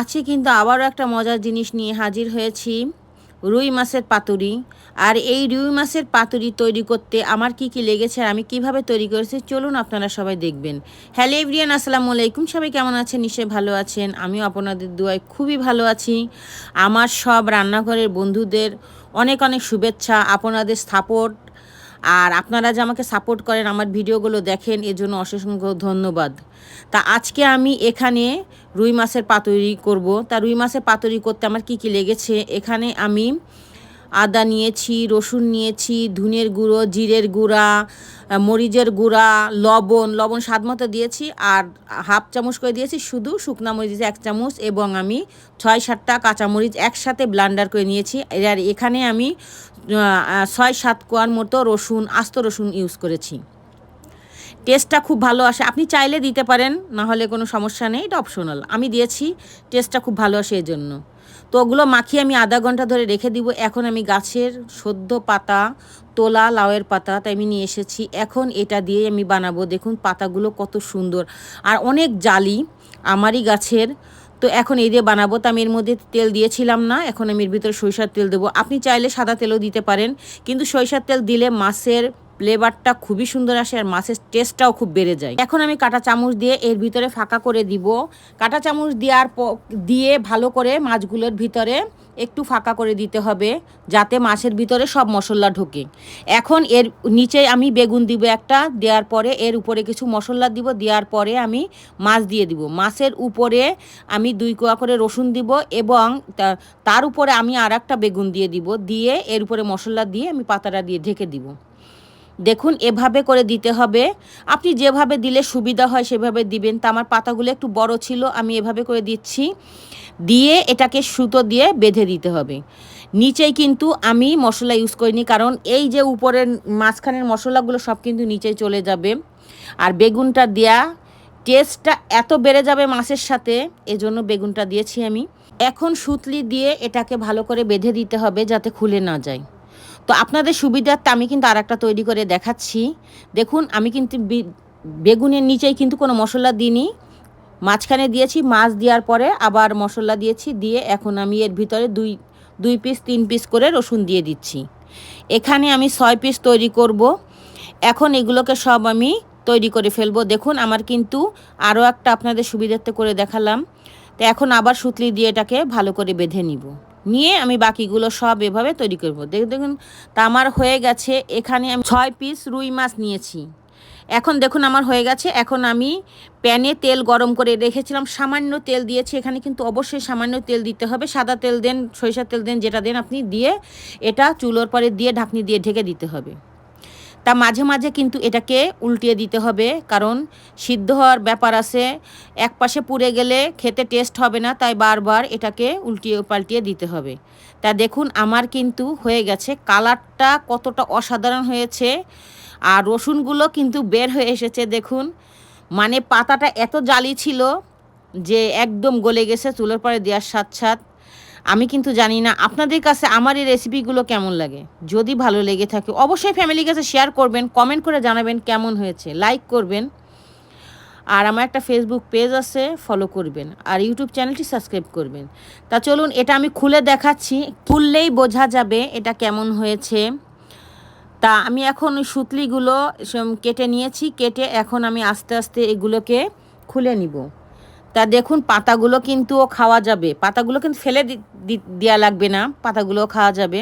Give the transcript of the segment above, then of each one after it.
আছে কিন্তু আবারও একটা মজার জিনিস নিয়ে হাজির হয়েছি, রুই মাছের পাতুরি। আর এই রুই মাছের পাতুরি তৈরি করতে আমার কি কি লেগেছে আর আমি কীভাবে তৈরি করেছি চলুন আপনারা সবাই দেখবেন। হ্যালো এভরিয়ান আসসালামু আলাইকুম। সবাই কেমন আছেন? নিশ্চয়ই ভালো আছেন। আমিও আপনাদের দুয়ায় খুবই ভালো আছি। আমার সব রান্নাঘরের বন্ধুদের অনেক অনেক শুভেচ্ছা, আপনাদের সাপোর্ট। আর আপনারা যে আমাকে সাপোর্ট করেন, আমার ভিডিওগুলো দেখেন এজন্য জন্য অসংখ্য ধন্যবাদ। তা আজকে আমি এখানে রুই মাছের পাতুরি করব। তা রুই মাছের পাতুরি করতে আমার কি কি লেগেছে? এখানে আমি আদা নিয়েছি, রসুন নিয়েছি, ধুনের গুঁড়ো, জিরের গুঁড়া মরিচের গুঁড়া, লবণ লবণ স্বাদ মতো দিয়েছি আর হাফ চামচ করে দিয়েছি শুধু শুকনা মরিচ এক চামচ এবং আমি ছয় সাতটা কাঁচামরিচ একসাথে ব্লান্ডার করে নিয়েছি। আর এখানে আমি ছয় সাত কোয়ার মতো রসুন, আস্ত রসুন ইউজ করেছি। টেস্টটা খুব ভালো আসে। আপনি চাইলে দিতে পারেন, না হলে কোনো সমস্যা নেই, এটা অপশনাল আমি দিয়েছি, টেস্টটা খুব ভালো আসে এই জন্য তো ওগুলো মাখিয়ে আমি আধা ঘণ্টা ধরে রেখে দিব। এখন আমি গাছের সদ্য পাতা, তোলা লাউয়ের পাতা, তাই আমি নিয়ে এসেছি। এখন এটা দিয়ে আমি বানাবো। দেখুন, পাতাগুলো কত সুন্দর। আর অনেক জালি আমারই গাছের। তো এখন এই দিয়ে বানাবো। তো আমি এর মধ্যে তেল দিয়েছিলাম না, এখন আমি এর ভিতরে সরিষার তেল দেবো। আপনি চাইলে সাদা তেলও দিতে পারেন। কিন্তু সরিষার তেল দিলে মাছের ফ্লেভারটা খুবই সুন্দর আসে আর মাছের টেস্টটাও খুব বেড়ে যায়। এখন আমি কাটা চামচ দিয়ে এর ভিতরে ফাঁকা করে দিব। কাটা চামচ দেওয়ার দিয়ে ভালো করে মাছগুলোর ভিতরে একটু ফাঁকা করে দিতে হবে, যাতে মাছের ভিতরে সব মশলা ঢোকে। এখন এর নিচে আমি বেগুন দিব একটা, দেওয়ার পরে এর উপরে কিছু মশলা দিব, দেওয়ার পরে আমি মাছ দিয়ে দিব। মাছের উপরে আমি দুই কোয়া করে রসুন দিব এবং তার উপরে আমি আর একটা বেগুন দিয়ে দিব। দিয়ে এর উপরে মশলা দিয়ে আমি পাতাটা দিয়ে ঢেকে দিব। দেখুন, এভাবে করে দিতে হবে। আপনি যেভাবে দিলে সুবিধা হয় সেভাবে দিবেন। তা আমার পাতাগুলো একটু বড় ছিল, আমি এভাবে করে দিচ্ছি। দিয়ে এটাকে সুতো দিয়ে বেঁধে দিতে হবে। নিচেই কিন্তু আমি মশলা ইউজ করিনি, কারণ এই যে উপরের মাঝখানের মশলাগুলো সব কিন্তু নিচেই চলে যাবে। আর বেগুনটা দেয়া, টেস্টটা এত বেড়ে যাবে মাছের সাথে, এজন্য বেগুনটা দিয়েছি আমি। এখন সুতলি দিয়ে এটাকে ভালো করে বেঁধে দিতে হবে যাতে খুলে না যায়। তো আপনাদের সুবিধার্থে আমি কিন্তু আর একটা তৈরি করে দেখাচ্ছি। দেখুন, আমি কিন্তু বেগুনের নিচেই কিন্তু কোনো মশলা দিইনি। মাঝখানে দিয়েছি মাছ দেওয়ার পরে আবার মশলা দিয়েছি, দিয়ে এখন আমি এর ভিতরে দুই দুই পিস তিন পিস করে রসুন দিয়ে দিচ্ছি। এখানে আমি ছয় পিস তৈরি করব। এখন এগুলোকে সব আমি তৈরি করে ফেলব। দেখুন, আমার কিন্তু আরও একটা আপনাদের সুবিধার্থে করে দেখালাম। তো এখন আবার সুতলি দিয়ে এটাকে ভালো করে বেঁধে নিব। নিয়ে আমি বাকিগুলো সব এভাবে তৈরি করব। দেখ দেখুন তা আমার হয়ে গেছে, এখানে আমি ছয় পিস রুই মাছ নিয়েছি। এখন দেখুন আমার হয়ে গেছে, এখন আমি প্যানে তেল গরম করে রেখেছিলাম, সামান্য তেল দিয়েছি, এখানে কিন্তু অবশ্যই সামান্য তেল দিতে হবে, সাদা তেল দেন, সরিষার তেল দেন, যেটা দেন আপনি দিয়ে এটা চুলোর পরে দিয়ে ঢাকনি দিয়ে ঢেকে দিতে হবে। তা মাঝে মাঝে কিন্তু এটাকে উল্টিয়ে দিতে হবে, কারণ সিদ্ধ হওয়ার ব্যাপার আছে। এক পাশে পুড়ে গেলে খেতে টেস্ট হবে না, তাই বারবার এটাকে উল্টিয়ে পাল্টিয়ে দিতে হবে। তা দেখুন, আমার কিন্তু হয়ে গেছে। কালারটা কতটা অসাধারণ হয়েছে, আর রসুনগুলো কিন্তু বের হয়ে এসেছে, দেখুন। মানে পাতাটা এত জালি ছিল যে একদম গলে গেছে, চুলের পরে দেওয়ার সাথ সাথ। আমি কিন্তু জানি না আপনাদের কাছে আমার এই রেসিপিগুলো কেমন লাগে। যদি ভালো লেগে থাকে, অবশ্যই ফ্যামিলির কাছে শেয়ার করবেন কমেন্ট করে জানাবেন কেমন হয়েছে। লাইক করবেন। আর আমার একটা ফেসবুক পেজ আছে ফলো করবেন। আর ইউটিউব চ্যানেলটি সাবস্ক্রাইব করবেন। তা চলুন, এটা আমি খুলে দেখাচ্ছি। খুললেই বোঝা যাবে এটা কেমন হয়েছে। তা আমি এখন সুতলিগুলো কেটে নিয়েছি, কেটে এখন আমি আস্তে আস্তে এগুলোকে খুলে নিব। তা দেখুন, পাতাগুলো কিন্তু খাওয়া যাবে। পাতাগুলো কিন্তু ফেলে দেওয়া লাগবে না পাতাগুলো খাওয়া যাবে।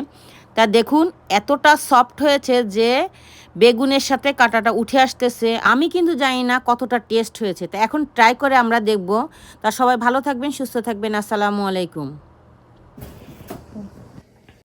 তা দেখুন, এতটা সফট হয়েছে যে বেগুনের সাথে কাঁটাটা উঠে আসতেছে। আমি কিন্তু জানি না কতটা টেস্ট হয়েছে। তা এখন ট্রাই করে আমরা দেখব। তা সবাই ভালো থাকবেন, সুস্থ থাকবেন। আসসালামু আলাইকুম।